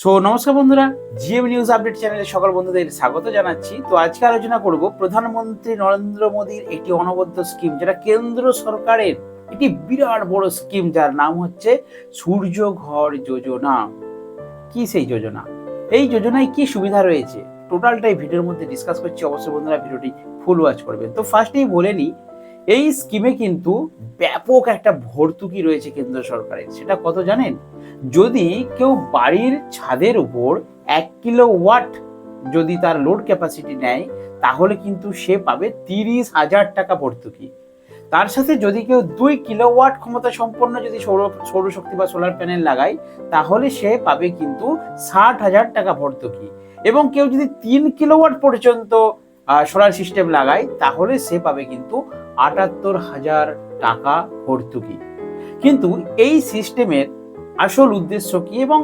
So নমস্কার বন্ধুরা GM news update চ্যানেলে সকল বন্ধুদের স্বাগত জানাচ্ছি। তো আজকে আলোচনা করব প্রধানমন্ত্রী নরেন্দ্র মোদীর একটি অনবদ্য স্কিম যেটা কেন্দ্র সরকারের একটি বিরাট বড় স্কিম যার নাম হচ্ছে সূর্য ঘর যোজনা। কি সেই যোজনা? এই যোজনায় কি সুবিধা রয়েছে? টোটালটাই ভিডিওর মধ্যে ডিসকাস করছি। অবশ্যই বন্ধুরা ভিডিওটি ফুল ওয়াচ করবেন। তো ফার্স্টেই বলে নিই এই স্কিমে কিন্তু ব্যাপক একটা ভর্তুকি রয়েছে কেন্দ্র সরকারের। সেটা কত জানেন? যদি কেউ বাড়ির ছাদের উপর এক কিলো ওয়াট যদি তার লোড ক্যাপাসিটি নেয়, তাহলে কিন্তু সে পাবে তিরিশ হাজার টাকা ভর্তুকি। তার সাথে যদি কেউ দুই কিলো ওয়াট ক্ষমতা সম্পন্ন যদি সৌর, সৌরশক্তি বা সোলার প্যানেল লাগায়, তাহলে সে পাবে কিন্তু ষাট হাজার টাকা ভর্তুকি। এবং কেউ যদি তিন কিলোওয়াট পর্যন্ত সোলার সিস্টেম লাগায় তাহলে সে পাবে কিন্তু আটাত্তর হাজার টাকা ভর্তুকি। কিন্তু এই সিস্টেমের আসল উদ্দেশ্য কি এবং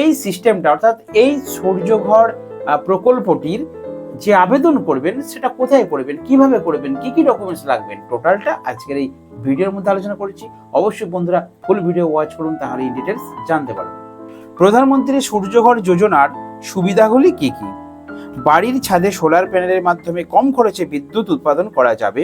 এই সিস্টেমটা, অর্থাৎ এই সূর্যঘর প্রকল্পটির যে আবেদন করবেন, সেটা কোথায় করবেন, কীভাবে করবেন, কি কি ডকুমেন্টস লাগবেন টোটালটা আজকের এই ভিডিওর মধ্যে আলোচনা করেছি। অবশ্যই বন্ধুরা ফুল ভিডিও ওয়াচ করুন, তাহলে এই ডিটেলস জানতে পারবেন। প্রধানমন্ত্রী সূর্যঘর যোজনার সুবিধাগুলি কি কি? বাড়ির ছাদে সোলার প্যানেলের মাধ্যমে কম খরচে বিদ্যুৎ উৎপাদন করা যাবে।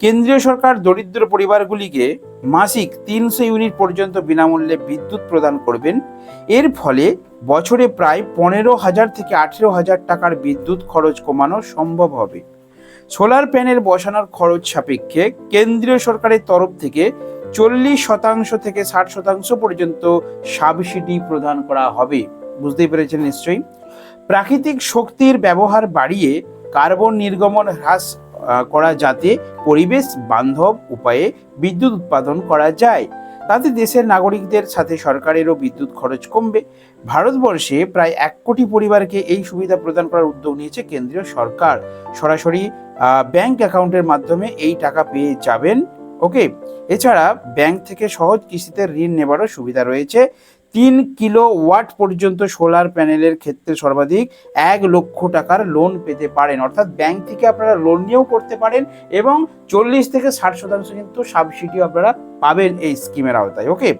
কেন্দ্রীয় সরকার দরিদ্র পরিবারগুলিকে মাসিক তিনশো ইউনিট পর্যন্ত বিনামূল্যে বিদ্যুৎ প্রদান করবেন। এর ফলে বছরে প্রায় পনেরো হাজার থেকে আঠেরো হাজার টাকার বিদ্যুৎ খরচ কমানো সম্ভব হবে। সোলার প্যানেল বসানোর খরচ সাপেক্ষে কেন্দ্রীয় সরকারের তরফ থেকে চল্লিশ শতাংশ থেকে ষাট শতাংশ পর্যন্ত সাবসিডি প্রদান করা হবে। বুঝতেই পেরেছেন নিশ্চয়ই? প্রাকৃতিক শক্তির ব্যবহার বাড়িয়ে কার্বন নির্গমন হ্রাস করা যাতে পরিবেশ বান্ধব উপায়ে বিদ্যুৎ উৎপাদন করা যায়। তাতে দেশের নাগরিকদের সাথে সরকারেরও বিদ্যুৎ খরচ কমবে। ভারতবর্ষে প্রায় এক কোটি পরিবারকে এই সুবিধা প্রদান করার উদ্যোগ নিয়েছে কেন্দ্রীয় সরকার। সরাসরি ব্যাংক অ্যাকাউন্টের মাধ্যমে এই টাকা পেয়ে যাবেন। ওকে? এছাড়া ব্যাংক থেকে সহজ কিস্তিতে ঋণ নেবারও সুবিধা রয়েছে। তিন কিলো ওয়াট পর্যন্ত সোলার প্যানেলের ক্ষেত্রে সর্বাধিক এক লক্ষ টাকার লোন পেতে পারেন। অর্থাৎ ব্যাংক থেকে আপনারা লোন নিয়েও করতে পারেন এবং চল্লিশ থেকে ষাট শতাংশ কিন্তু সাবসিডিও আপনারা পাবেন এই স্কিমের আওতায়। ওকে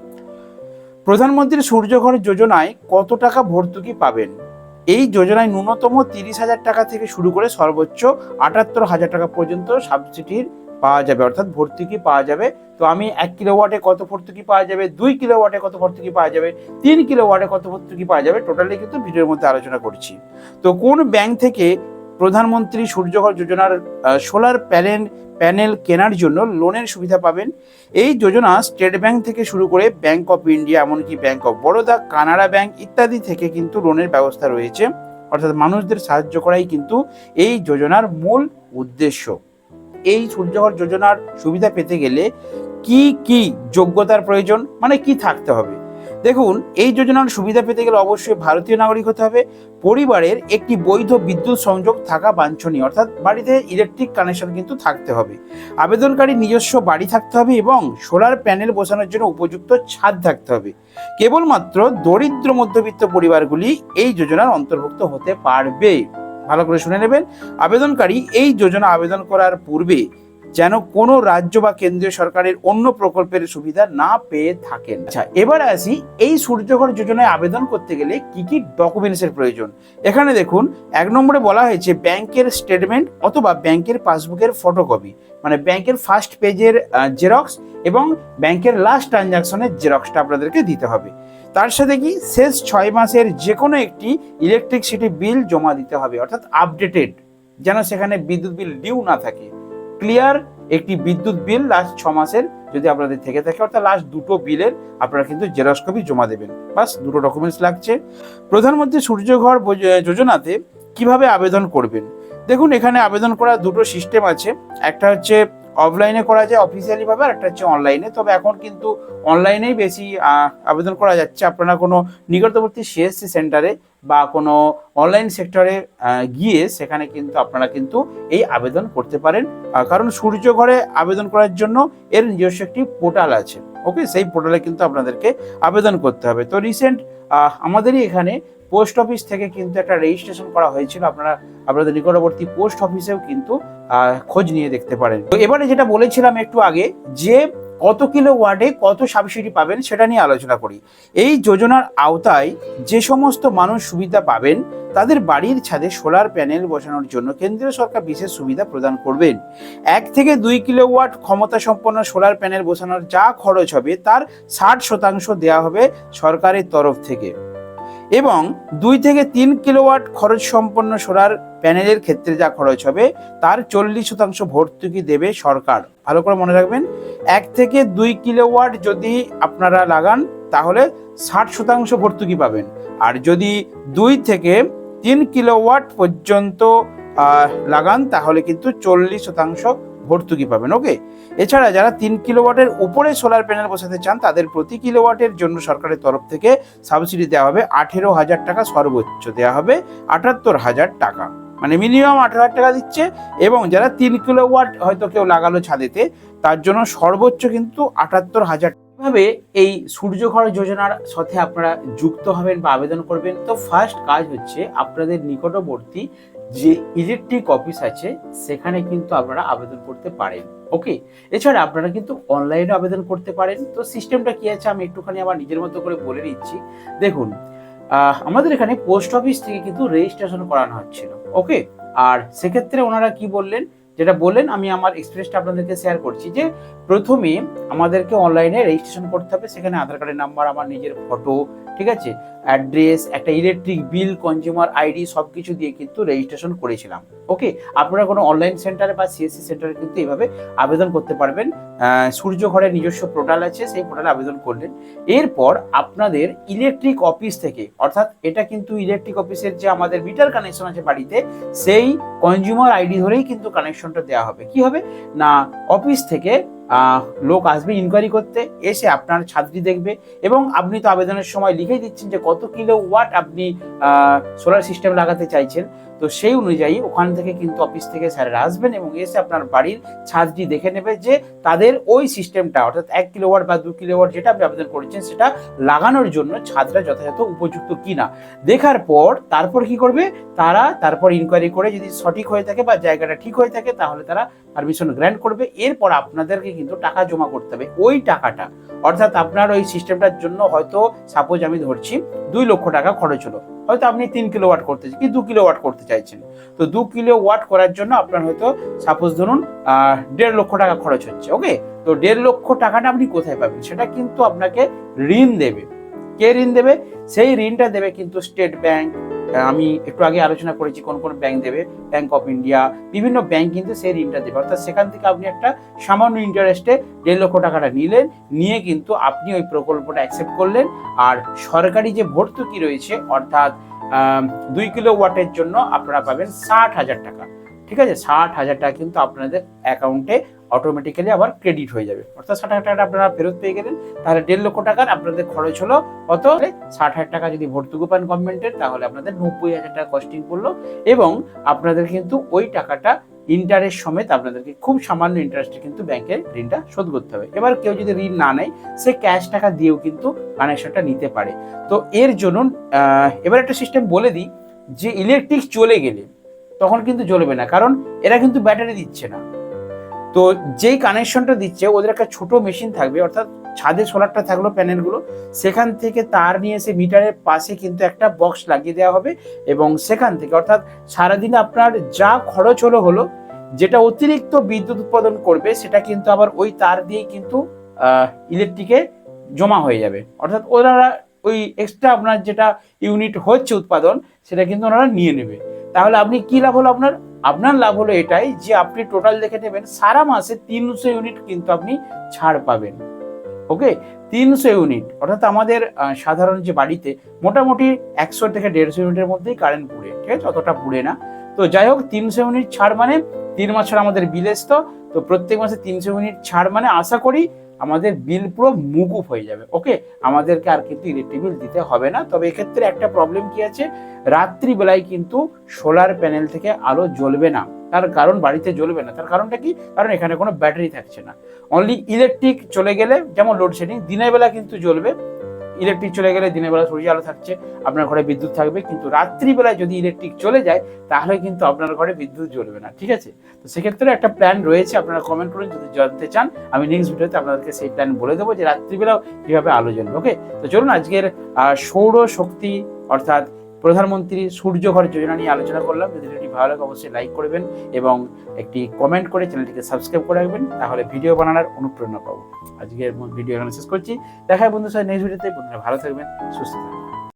প্রধানমন্ত্রী সূর্যঘর যোজনায় কত টাকা ভর্তুকি পাবেন? এই যোজনায় ন্যূনতম তিরিশ হাজার টাকা থেকে শুরু করে সর্বোচ্চ আটাত্তর হাজার টাকা পর্যন্ত সাবসিডির পাওয়া যাবে, অর্থাৎ ভর্তুকি পাওয়া যাবে? তো আমি এক কিলো ওয়াটে কত ভর্তুকি পাওয়া যাবে? দুই কিলো ওয়াটে কত ভর্তুকি পাওয়া যাবে? তিন কিলো ওয়াটে কত ভর্তুকি পাওয়া যাবে? টোটালি কিন্তু ভিডিওর মধ্যে আলোচনা করছি। তো কোন ব্যাংক থেকে প্রধানমন্ত্রী সূর্যঘর যোজনার সোলার প্যানেল প্যানেল কেনার জন্য লোনের সুবিধা পাবেন? এই যোজনা স্টেট ব্যাংক থেকে শুরু করে ব্যাংক অফ ইন্ডিয়া এমনকি bank of Baroda Canara bank ইত্যাদি থেকে কিন্তু লোনের ব্যবস্থা রয়েছে। অর্থাৎ মানুষদের সাহায্য করাই কিন্তু এই যোজনার মূল উদ্দেশ্য। এই সূর্যঘর যোজনার সুবিধা পেতে গেলে কি কি যোগ্যতার প্রয়োজন? মানে কি থাকতে হবে? দেখুন, এই যোজনার সুবিধা পেতে গেলে অবশ্যই ভারতীয় নাগরিক হতে হবে, পরিবারের একটি বৈধ বিদ্যুৎ সংযোগ থাকা বাঞ্ছনীয়, অর্থাৎ বাড়িতে ইলেকট্রিক কানেকশন কিন্তু থাকতে হবে। আবেদনকারী নিজস্ব বাড়ি থাকতে হবে এবং সোলার প্যানেল বসানোর জন্য উপযুক্ত ছাদ থাকতে হবে। কেবলমাত্র দরিদ্র মধ্যবিত্ত পরিবারগুলি এই যোজনার অন্তর্ভুক্ত হতে পারবে। ভালো করে শুনে নেবেন। আবেদনকারী এই যোজনা আবেদন করার পূর্বে যেন কোনো রাজ্য বা কেন্দ্রীয় সরকারের অন্য প্রকল্পের সুবিধা না পেয়ে থাকেন। আচ্ছা এবার আসি এই সূর্যঘর যোজনায় আবেদন করতে গেলে কি কি ডকুমেন্টসের প্রয়োজন? এখানে দেখুন, এক নম্বরে বলা হয়েছে ব্যাংকের স্টেটমেন্ট অথবা ব্যাংকের পাসবুকের ফটোকপি মানে ব্যাংকের ফার্স্ট পেজের জেরক্স এবং ব্যাংকের লাস্ট ট্রানজাকশনের জেরক্সটা আপনাদেরকে দিতে হবে। তার সাথে কি শেষ ছয় মাসের যে কোনো একটি ইলেকট্রিসিটি বিল জমা দিতে হবে, অর্থাৎ আপডেটেড যেন সেখানে বিদ্যুৎ বিল ডিউ না থাকে। ক্লিয়ার একটি বিদ্যুৎ বিল লাস্ট ছ মাসের যদি আপনাদের থেকে থাকে, অর্থাৎ লাস্ট দুটো বিলের আপনারা কিন্তু জেরক্স কপি জমা দেবেন। বাস, দুটো ডকুমেন্টস লাগছে। প্রধানমন্ত্রী সূর্যঘর যোজনাতে কীভাবে আবেদন করবেন? দেখুন, এখানে আবেদন করার দুটো সিস্টেম আছে। একটা হচ্ছে অফলাইনে করা যায় অফিসিয়ালি ভাবে আর একটা হচ্ছে অনলাইনে তবে এখন কিন্তু অনলাইনেই বেশি আবেদন করা যাচ্ছে। আপনারা কোনো নিকটবর্তী সিএসসি সেন্টারে বা কোনো অনলাইন সেক্টরে গিয়ে সেখানে কিন্তু আপনারা কিন্তু এই আবেদন করতে পারেন। কারণ সূর্য ঘরে আবেদন করার জন্য এর নিজস্ব একটি পোর্টাল আছে। ওকে? সেই পোর্টালে কিন্তু আপনাদেরকে আবেদন করতে হবে। তো রিসেন্ট আমাদেরই এখানে পোস্ট অফিস থেকে কিন্তু একটা রেজিস্ট্রেশন করা হয়েছিল। আপনারা, আপনাদের নিকটবর্তী পোস্ট অফিসেও কিন্তু খোঁজ নিয়ে দেখতে পারেন। তো এবারে যেটা বলেছিলাম একটু আগে, যে কত কিলো ওয়ার্ডে কত সাবসিডি পাবেন সেটা নিয়ে আলোচনা করি। এই যোজনার আওতায় যে সমস্ত মানুষ সুবিধা পাবেন, তাদের বাড়ির ছাদে সোলার প্যানেল বসানোর জন্য কেন্দ্রীয় সরকার বিশেষ সুবিধা প্রদান করবেন। এক থেকে দুই কিলো কিলোওয়াট ক্ষমতা সম্পন্ন সোলার প্যানেল বসানোর যা খরচ হবে, তার ষাট শতাংশ দেওয়া হবে সরকারের তরফ থেকে। এবং দুই থেকে তিন কিলোওয়াট খরচ সম্পন্ন সোলার প্যানেলের ক্ষেত্রে যা খরচ হবে, তার চল্লিশ শতাংশ ভর্তুকি দেবে সরকার। ভালো করে মনে রাখবেন, এক থেকে দুই কিলোওয়াট যদি আপনারা লাগান, তাহলে ষাট শতাংশ ভর্তুকি পাবেন। আর যদি দুই থেকে তিন কিলোওয়াট পর্যন্ত লাগান, তাহলে কিন্তু চল্লিশ শতাংশ ভর্তুকি পাবেন ওকে এছাড়া যারা তিন কিলোওয়াটের উপরে সোলার প্যানেল বসাতে চান, তাদের প্রতি কিলোওয়াটের জন্য সরকারের তরফ থেকে সাবসিডি দেওয়া হবে। আঠেরো হাজার টাকা সর্বোচ্চ দেওয়া হবে, আটাত্তর হাজার টাকা। মানে মিনিমাম আঠারো হাজার টাকা দিচ্ছে এবং যারা তিন কিলোওয়াট হয়তো কেউ লাগালো ছাদেতে, তার জন্য সর্বোচ্চ কিন্তু আটাত্তর হাজার ভাবে এই সূর্যঘর যোজনার সাথে আপনারা যুক্ত হবেন বা আবেদন করবেন? তো ফার্স্ট কাজ হচ্ছে আপনাদের নিকটবর্তী যে ইলেকট্রিক অফিস আছে, সেখানে কিন্তু আপনারা আবেদন করতে পারেন। ওকে এছাড়া আপনারা কিন্তু অনলাইনে আবেদন করতে পারেন। তো সিস্টেমটা কি আছে আমি একটুখানি আমার নিজের মতো করে বলে দিচ্ছি দেখুন আমাদের এখানে পোস্ট অফিস থেকে কিন্তু রেজিস্ট্রেশন করানো হচ্ছিল। ওকে আর সেক্ষেত্রে ওনারা কি বললেন? যেটা বললেন, আমি আমার এক্সপিরিয়েন্সটা আপনাদেরকে শেয়ার করছি যে, প্রথমে আমাদেরকে অনলাইনে রেজিস্ট্রেশন করতে হবে। সেখানে আধার কার্ডের নাম্বার আমার নিজের ফটো ঠিক আছে? অ্যাড্রেস একটা ইলেকট্রিক বিল কনজিউমার আইডি সব কিছু দিয়ে কিন্তু রেজিস্ট্রেশন করেছিলাম। ওকে আপনারা কোনো অনলাইন সেন্টারে বা সিএসসি সেন্টারে কিন্তু এইভাবে আবেদন করতে পারবেন। সূর্য ঘরের নিজস্ব পোর্টাল আছে, সেই পোর্টালে আবেদন করলেন এরপর আপনাদের ইলেকট্রিক অফিস থেকে, অর্থাৎ এটা কিন্তু ইলেকট্রিক অফিসের যে আমাদের মিটার কানেকশন আছে বাড়িতে, সেই কনজিউমার আইডি ধরেই কিন্তু কানেকশনটা দেওয়া হবে। কি হবে? না অফিস থেকে লোক আসবে ইনকোয়ারি করতে, এসে আপনার ছাদটি দেখবে এবং আপনি তো আবেদনের সময় লিখেই দিচ্ছেন যে কত কিলো ওয়াট আপনি সোলার সিস্টেম লাগাতে চাইছেন। তো সেই অনুযায়ী ওখান থেকে কিন্তু অফিস থেকে স্যারেরা আসবেন এবং এসে আপনার বাড়ির ছাদটি দেখে নেবে যে তাদের ওই সিস্টেমটা অর্থাৎ এক কিলোওয়াট বা দু কিলোওয়াট যেটা আপনি আবেদন করেছেন, সেটা লাগানোর জন্য ছাদটা যথাযথ উপযুক্ত কিনা। দেখার পর, তারপর কি করবে? তারা তারপর ইনকোয়ারি করে যদি সঠিক হয়ে থাকে বা জায়গাটা ঠিক হয়ে থাকে, তাহলে তারা পারমিশন গ্র্যান্ট করবে। এরপর আপনাদেরকে কিন্তু টাকা জমা করতে হবে। ওই টাকাটা, অর্থাৎ আপনার ওই সিস্টেমটার জন্য হয়তো সাপোজ আমি ধরছি দুই লক্ষ টাকা খরচ হলো। হয়তো আপনি তিন কিলো ওয়াট করতে কি দু কিলো ওয়াট করতে চাইছেন? তো দু কিলো ওয়াট করার জন্য আপনার হয়তো সাপোজ ধরুন দেড় লক্ষ টাকা খরচ হচ্ছে ওকে তো দেড় লক্ষ টাকাটা আপনি কোথায় পাবেন? সেটা কিন্তু আপনাকে ঋণ দেবে। কে ঋণ দেবে? সেই ঋণটা দেবে কিন্তু স্টেট ব্যাংক আমি একটু আগে আলোচনা করেছি কোন কোন ব্যাংক দেবে ব্যাংক অফ ইন্ডিয়া বিভিন্ন ব্যাংক কিন্তু সেই ঋণটা দেবে। অর্থাৎ সেখান থেকে আপনি একটা সামান্য ইন্টারেস্টে দেড় লক্ষ টাকাটা নিলেন, নিয়ে কিন্তু আপনি ওই প্রকল্পটা অ্যাকসেপ্ট করলেন। আর সরকারি যে ভর্তুকি রয়েছে, অর্থাৎ দুই কিলো ওয়াটের জন্য আপনারা পাবেন ষাট হাজার টাকা। ঠিক আছে? ষাট হাজার টাকা কিন্তু আপনাদের অ্যাকাউন্টে অটোমেটিক্যালি আবার ক্রেডিট হয়ে যাবে। অর্থাৎ ষাট হাজার টাকাটা আপনারা ফেরত পেয়ে গেলেন, তাহলে দেড় লক্ষ টাকার আপনাদের খরচ হলো কত? ষাট হাজার টাকা যদি ভর্তুকি পান গভর্নমেন্টের তাহলে আপনাদের নব্বই হাজার টাকা কস্টিং পড়ল এবং আপনাদের কিন্তু ওই টাকাটা ইন্টারেস্ট সমেত আপনাদেরকে খুব সামান্য ইন্টারেস্টে কিন্তু ব্যাংকের ঋণটা শোধ করতে হবে। এবার কেউ যদি ঋণ না নেয়, সে ক্যাশ টাকা দিয়েও কিন্তু কানেকশনটা নিতে পারে। তো এর জন্য এবার একটা সিস্টেম বলে দিই, যে ইলেকট্রিক চলে গেলে তখন কিন্তু জ্বলবে না, কারণ এরা কিন্তু ব্যাটারি দিচ্ছে না। তো যেই কানেকশনটা দিচ্ছে, ওদের একটা ছোট মেশিন থাকবে, অর্থাৎ ছাদে সোলারটা থাকল প্যানেলগুলো সেখান থেকে তার নিয়ে এসে মিটারের পাশে কিন্তু একটা বক্স লাগিয়ে দেওয়া হবে এবং সেখান থেকে, অর্থাৎ সারাদিনে আপনার যা খরচ হলো হলো, যেটা অতিরিক্ত বিদ্যুৎ উৎপাদন করবে, সেটা কিন্তু আবার ওই তার দিয়েই কিন্তু ইলেকট্রিকে জমা হয়ে যাবে। অর্থাৎ ওনারা ওই এক্সট্রা আপনার যেটা ইউনিট হচ্ছে উৎপাদন, সেটা কিন্তু ওনারা নিয়ে নেবে। তাহলে আপনি কি লাভ হলো আপনার? আপনার লাভ হলো এটাই যে আপনি টোটাল দেখে নেবেন, সারা মাসে তিনশো ইউনিট কিন্তু আপনি ছাড় পাবেন। ওকে তিনশো ইউনিট অর্থাৎ আমাদের সাধারণ যে বাড়িতে মোটামুটি একশো থেকে দেড়শো ইউনিটের মধ্যেই কারেন্ট পুড়ে, ঠিক আছে? অতটা পুড়ে না। তো যাই হোক, তিনশো ইউনিট ছাড় মানে তিন মাস আমাদের বিল আসতো তো প্রত্যেক মাসে তিনশো ইউনিট ছাড় মানে আশা করি আমাদের বিল পুরো মুকুফ হয়ে যাবে ওকে আমাদেরকে আর কিন্তু ইলেকট্রিক বিল দিতে হবে না। তবে এক্ষেত্রে একটা প্রবলেম কি আছে? রাত্রিবেলায় কিন্তু সোলার প্যানেল থেকে আলো জ্বলবে না। তার কারণ বাড়িতে জ্বলবে না। তার কারণটা কি? কারণ এখানে কোনো ব্যাটারি থাকছে না। অনলি ইলেকট্রিক চলে গেলে, যেমন লোডশেডিং দিনের বেলা কিন্তু জ্বলবে। ইলেকট্রিক চলে গেলে দিনের বেলা সূর্য আলো থাকছে, আপনার ঘরে বিদ্যুৎ থাকবে, কিন্তু রাত্রিবেলায় যদি ইলেকট্রিক চলে যায়, তাহলে কিন্তু আপনার ঘরে বিদ্যুৎ জ্বলবে না, ঠিক আছে? তো সেক্ষেত্রে একটা প্ল্যান রয়েছে, আপনারা কমেন্ট করুন, যদি জানতে চান, আমি নেক্সট ভিডিওতে আপনাদেরকে সেই প্ল্যান বলে দেবো যে রাত্রিবেলাও কীভাবে আলো জ্বলবে ওকে তো চলুন আজকের সৌর শক্তি অর্থাৎ প্রধানমন্ত্রী সূর্য ঘর যোজনা নিয়ে আলোচনা করলাম। যদি ভিডিওটি ভালো লাগে, অবশ্যই লাইক করবেন এবং একটি কমেন্ট করে চ্যানেলটিকে সাবস্ক্রাইব করে রাখবেন, তাহলে ভিডিও বানানোর অনুপ্রেরণা পাবো। আজকের ভিডিও এখানে শেষ করছি। দেখা হয় বন্ধুর সাথে নেক্সট ভিডিওতে বন্ধুরা ভালো থাকবেন, সুস্থ থাকবেন।